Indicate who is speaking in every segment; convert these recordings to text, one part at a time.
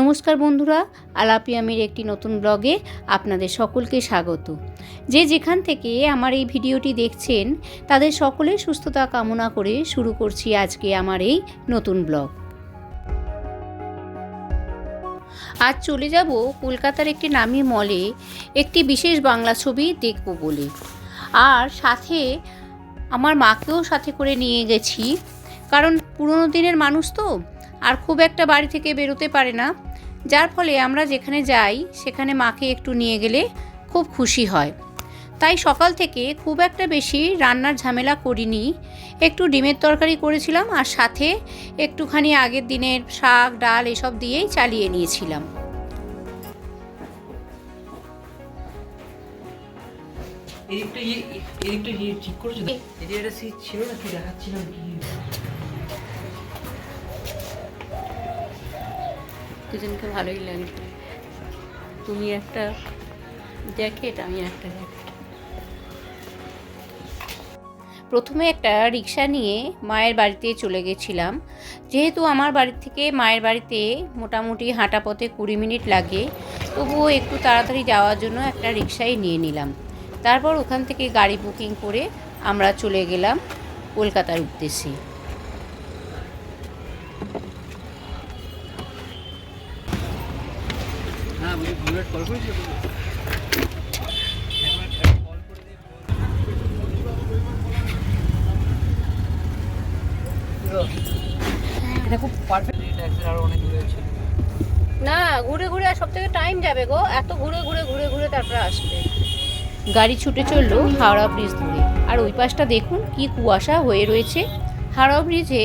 Speaker 1: নমস্কার বন্ধুরা আলাপিয়ামের একটি নতুন ব্লগে আপনাদের সকলকে স্বাগত। যে যেখান থেকে আমার এই ভিডিওটি দেখছেন, তাদের সকলের সুস্থতা কামনা করে শুরু করছি আজকে আমার এই নতুন ব্লগ। আজ চলে যাব কলকাতার একটি নামি মলে একটি বিশেষ বাংলা ছবি দেখব বলে। আর সাথে আমার মাকেও সাথে করে নিয়ে গেছি, কারণ পুরোনো দিনের মানুষ তো আর খুব একটা বাড়ি থেকে বেরোতে পারে না। যার ফলে আমরা যেখানে যাই সেখানে মাকে একটু নিয়ে গেলে খুব খুশি হয়। তাই সকাল থেকে খুব একটা বেশি রান্নার ঝামেলা করিনি। একটু ডিমের তরকারি করেছিলাম আর সাথে একটুখানি আগের দিনের শাক ডাল এসব দিয়েই চালিয়ে নিয়েছিলাম।
Speaker 2: ঠিক ছিল না? কি দেখাচ্ছিলাম কি?
Speaker 1: দুজনকে ভালোই লাগে। তুমি একটা জ্যাকেট, আমি একটা জ্যাকেট। প্রথমে একটা রিক্সা নিয়ে মায়ের বাড়িতে চলে গেছিলাম। যেহেতু আমার বাড়ি থেকে মায়ের বাড়িতে মোটামুটি হাঁটা পথে কুড়ি মিনিট লাগে, তবুও একটু তাড়াতাড়ি যাওয়ার জন্য একটা রিক্সাই নিয়ে নিলাম। তারপর ওখান থেকে গাড়ি বুকিং করে আমরা চলে গেলাম কলকাতার উদ্দেশ্যে। না, ঘুরে ঘুরে সব থেকে টাইম যাবে গো। এত ঘুরে ঘুরে ঘুরে ঘুরে তারপরে আসবে। গাড়ি ছুটে চলল হাওড়া ব্রিজ ধরে। আর ওই পাশটা দেখুন, কি কুয়াশা হয়ে রয়েছে। হাওড়া ব্রিজে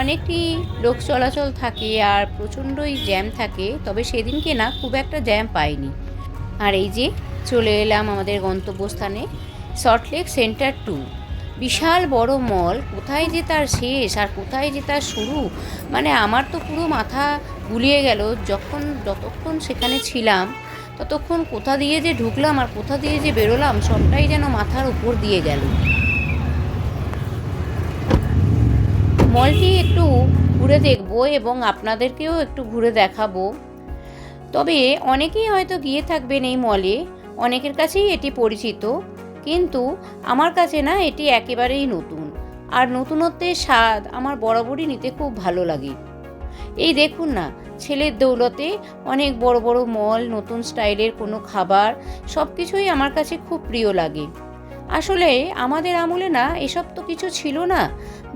Speaker 1: অনেকটি লোক চলাচল থাকে আর প্রচণ্ডই জ্যাম থাকে, তবে সেদিনকে না খুব একটা জ্যাম পাইনি। আর এই যে চলে এলাম আমাদের গন্তব্যস্থানে সল্টলেক সেন্টার টু। বিশাল বড় মল, কোথায় যে তার শেষ আর কোথায় যে তার শুরু মানে আমার তো পুরো মাথা গুলিয়ে গেল যখন যতক্ষণ সেখানে ছিলাম, ততক্ষণ কোথা দিয়ে যে ঢুকলাম আর কোথা দিয়ে যে বেরোলাম সবটাই যেন মাথার উপর দিয়ে গেল। মলটি একটু ঘুরে দেখব এবং আপনাদেরকেও একটু ঘুরে দেখাবো। তবে অনেকেই হয়তো গিয়ে থাকবেন এই মলে, অনেকের কাছেই এটি পরিচিত, কিন্তু আমার কাছে না এটি একেবারেই নতুন। আর নতুনত্বের স্বাদ আমার বরাবরই নিতে খুব ভালো লাগে। এই দেখুন না, ছেলের দৌলতে অনেক বড় বড় মল, নতুন স্টাইলের কোনো খাবার সব কিছুই আমার কাছে খুব প্রিয় লাগে। আসলে আমাদের আমলে না এসব তো কিছু ছিল না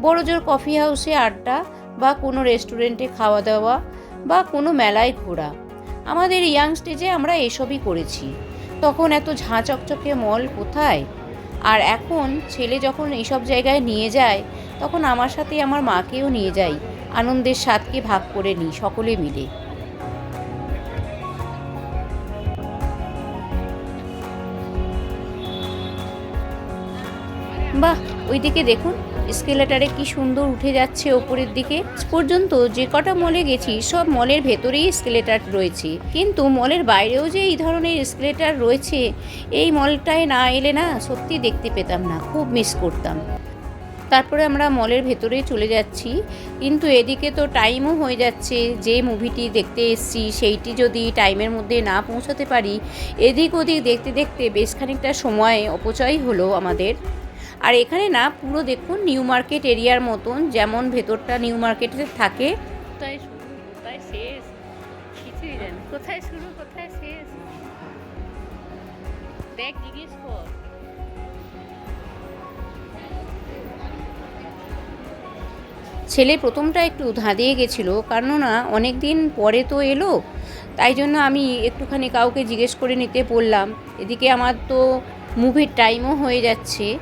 Speaker 1: বড় জোর কফি হাউসে আড্ডা বা কোনো রেস্টুরেন্টে খাওয়া দাওয়া বা কোনো মেলায় ঘোরা। আমাদের ইয়াং স্টেজে আমরা এসবই করেছি। তখন এত ঝাঁ চকচকে মল কোথায়? আর এখন ছেলে যখন এইসব জায়গায় নিয়ে যায়, তখন আমার সাথে আমার মাকেও নিয়ে যাই। আনন্দের স্বাদকে ভাগ করে নিই সকলে মিলে। বাহ, ওইদিকে দেখুন। স্কেলেটারে কি সুন্দর উঠে যাচ্ছে ওপরের দিকে? পর্যন্ত যে কটা মলে গেছি, সব মলের ভেতরেই স্কেলেটার রয়েছে। কিন্তু মলের বাইরেও যে এই ধরনের স্কেলেটার রয়েছে, এই মলটায় না এলে না সত্যি দেখতে পেতাম না, খুব মিস করতাম। তারপরে আমরা মলের ভেতরে চলে যাচ্ছি। কিন্তু এদিকে তো টাইমও হয়ে যাচ্ছে, যে মুভিটি দেখতে এসছি, সেইটি যদি টাইমের মধ্যে না পৌঁছাতে পারি এদিক ওদিক দেখতে দেখতে বেশ খানিকটা সময় অপচয় হলো আমাদের। আর এখানে না পুরো দেখুন নিউ মার্কেট এরিয়ার মতন যেমন ভেতরটা নিউ মার্কেটে থাকে। কোথায় শুরু? কোথায় শেষ? কিছুই জানি কোথায় শুরু কোথায় শেষ? দেখ জিজ্ঞেস কর। ছেলে প্রথমটা একটু ধাঁধিয়ে গেছিল কেননা অনেক দিন পরে তো এলো তাই জন্য আমি একটুখানি কাউকে জিজ্ঞেস করে নিতে বললাম। এদিকে আমার তো মুভির টাইমও হয়ে যাচ্ছে।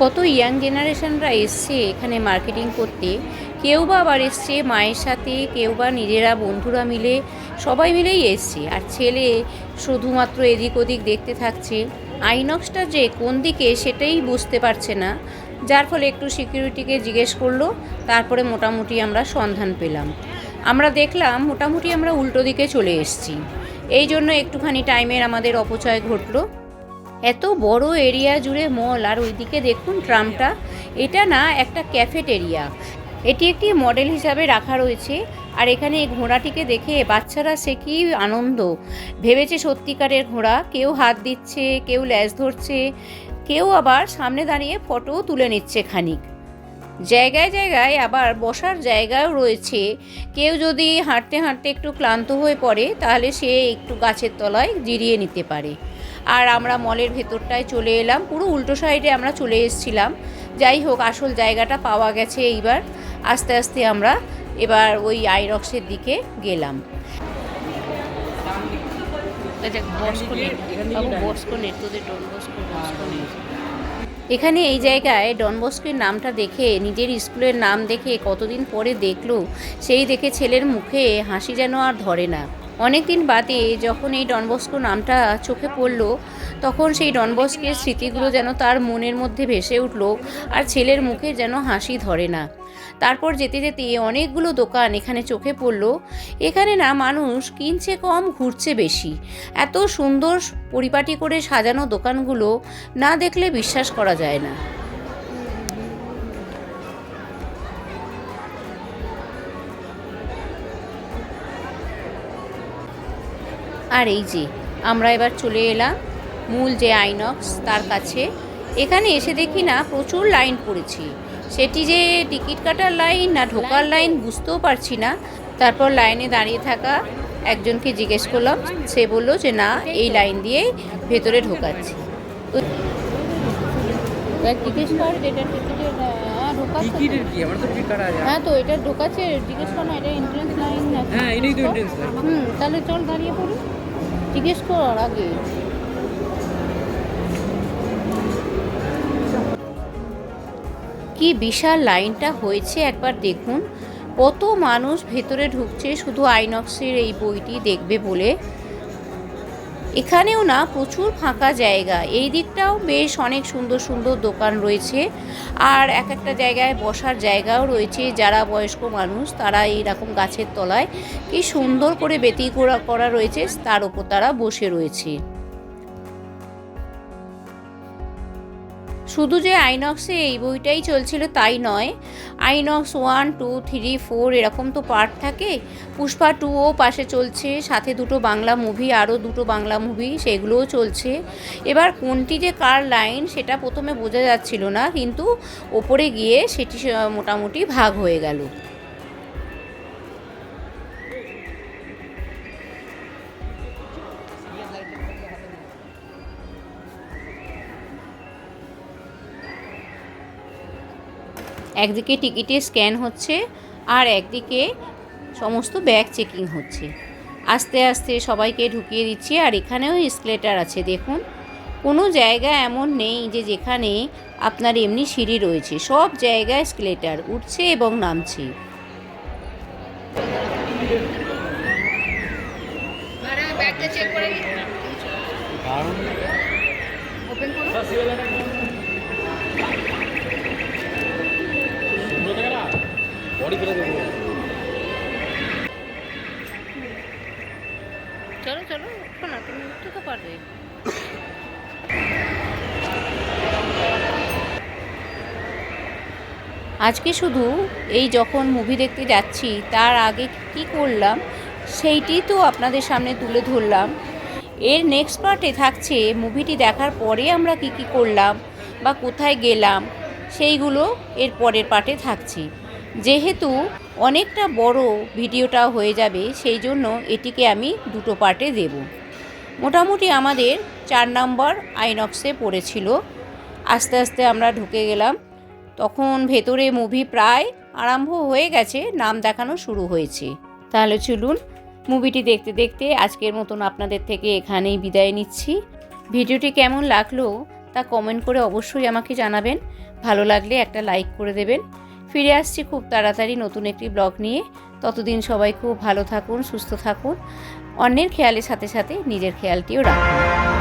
Speaker 1: কত ইয়াং জেনারেশনরা এসছে এখানে মার্কেটিং করতে। কেউ বা আবার এসছে মায়ের সাথে, কেউ বা নিজেরা বন্ধুরা মিলে, সবাই মিলেই এসছে। আর ছেলে শুধুমাত্র এদিক ওদিক দেখতে থাকছে। আইনক্সটা যে কোন দিকে সেটাই বুঝতে পারছে না। যার ফলে একটু সিকিউরিটিকে জিজ্ঞেস করল, তারপরে মোটামুটি আমরা সন্ধান পেলাম। আমরা দেখলাম মোটামুটি আমরা উল্টো দিকে চলে এসেছি। এই জন্য একটুখানি টাইমের আমাদের অপচয় ঘটলো। এত বড় এরিয়া জুড়ে মল, আর ওইদিকে দেখুন ট্রামটা। এটা না একটা ক্যাফেটেরিয়া। এটি একটি মডেল হিসাবে রাখা রয়েছে, আর এখানে এই ঘোড়াটিকে দেখে বাচ্চারা সে কি আনন্দ। ভেবেছে সত্যিকারের ঘোড়া, কেউ হাত দিচ্ছে, কেউ ল্যাজ ধরছে, কেউ আবার সামনে দাঁড়িয়ে ফটো তুলে নিচ্ছে খানিক। জায়গায় জায়গায় আবার বসার জায়গাও রয়েছে। কেউ যদি হাঁটতে হাঁটতে একটু ক্লান্ত হয়ে পড়ে, তাহলে সে একটু গাছের তলায় জিরিয়ে নিতে পারে। আর আমরা মলের ভেতরটায় চলে এলাম, পুরো উল্টো সাইডে আমরা চলে এসেছিলাম। যাই হোক, আসল জায়গাটা পাওয়া গেছে এইবার। আস্তে আস্তে আমরা এবার ওই আইরক্সের দিকে গেলাম। এখানে এই জায়গায় ডনবস্কের নামটা দেখে, নিজের স্কুলের নাম দেখে কতদিন পরে দেখল, সেই দেখে ছেলের মুখে হাসি যেন আর ধরে না। অনেক দিন বাদে যখন এই ডনবস্কো নামটা চোখে পড়ল, তখন সেই ডনবস্কের স্মৃতিগুলো যেন তার মনের মধ্যে ভেসে উঠল আর ছেলের মুখে যেন হাসি ধরে না। তারপর যেতে যেতে অনেকগুলো দোকান এখানে চোখে পড়ল। এখানে না মানুষ কিনছে কম, ঘুরছে বেশি। এত সুন্দর পরিপাটি করে সাজানো দোকানগুলো না দেখলে বিশ্বাস করা যায় না। আর এই যে, আমরা এবার চলে এলাম মূল যে আইনক্স তার কাছে। এখানে এসে দেখি না প্রচুর লাইন পড়েছে। সেটি যে টিকিট কাটার লাইন না ঢোকার লাইন বুঝতেও পারছি না। তারপর লাইনে দাঁড়িয়ে থাকা একজনকে জিজ্ঞেস করলাম সে বলল যে না এই লাইন দিয়েই ভেতরে ঢোকাচ্ছি। জিজ্ঞেস কর যেটা টিকিটের
Speaker 2: টিকিটের কি? আমার তো টিকিট কাটা আছে
Speaker 1: হ্যাঁ তো এটা ঢোকাচ্ছে। জিজ্ঞেস কর না এটা এন্ট্রেন্স লাইন না।
Speaker 2: হ্যাঁ এটাই তো এন্ট্রেন্স লাইন
Speaker 1: হুম তাহলে চল দাঁড়িয়ে পড়ি। জিজ্ঞেস কর আগে। কি বিশাল লাইনটা হয়েছে একবার দেখুন। কত মানুষ ভেতরে ঢুকছে, শুধু আইনক্সের এই বইটি দেখবে বলে। এখানেও না, প্রচুর ফাঁকা জায়গা। এই দিকটাও বেশ অনেক সুন্দর সুন্দর দোকান রয়েছে। আর এক একটা জায়গায় বসার জায়গাও রয়েছে। যারা বয়স্ক মানুষ, তারা এইরকম গাছের তলায় কি সুন্দর করে বেতি করা রয়েছে, তার উপর তারা বসে রয়েছে। শুধু যে আইনক্সে এই বইটাই চলছিল তাই নয়, INOX one, two, three, four এরকম তো পার্ট থাকে। পুষ্পা টুও পাশে চলছে, সাথে দুটো বাংলা মুভি, আরও দুটো বাংলা মুভি, সেগুলোও চলছে। এবার কোনটি যে কার লাইন সেটা প্রথমে বোঝা যাচ্ছিল না, কিন্তু ওপরে গিয়ে সেটি মোটামুটি ভাগ হয়ে গেল। একদিকে টিকিটে স্ক্যান হচ্ছে আর একদিকে সমস্ত ব্যাগ চেকিং হচ্ছে। আস্তে আস্তে সবাইকে ঢুকিয়ে দিচ্ছি আর এখানেও স্কেলেটার আছে দেখুন। কোনো জায়গা এমন নেই যে যেখানে আপনার এমনি সিঁড়ি রয়েছে। সব জায়গায় স্কেলেটার উঠছে এবং নামছে। চলো আজকে শুধু এই যখন মুভি দেখতে যাচ্ছি, তার আগে কি করলাম, সেইটি তো আপনাদের সামনে তুলে ধরলাম। এর নেক্সট পার্টে থাকছে মুভিটি দেখার পরে আমরা কি কি করলাম বা কোথায় গেলাম, সেইগুলো এর পরের পার্টে থাকছে। যেহেতু অনেকটা বড় ভিডিওটা হয়ে যাবে, সেই জন্য এটিকে আমি দুটো পার্টে দেব। মোটামুটি আমাদের চার নম্বর আইনক্সে পড়েছিল। আস্তে আস্তে আমরা ঢুকে গেলাম। তখন ভেতরে মুভি প্রায় আরম্ভ হয়ে গেছে, নাম দেখানো শুরু হয়েছে। তাহলে চলুন মুভিটি দেখতে দেখতে আজকের মতন আপনাদের থেকে এখানেই বিদায় নিচ্ছি। ভিডিওটি কেমন লাগল তা কমেন্ট করে অবশ্যই আমাকে জানাবেন। ভালো লাগলে একটা লাইক করে দেবেন। ফিরে আসছি খুব তাড়াতাড়ি নতুন একটি ব্লগ নিয়ে। ততদিন সবাই খুব ভালো থাকুন, সুস্থ থাকুন। অন্যের খেয়ালের সাথে সাথে নিজের খেয়ালটিও রাখুন।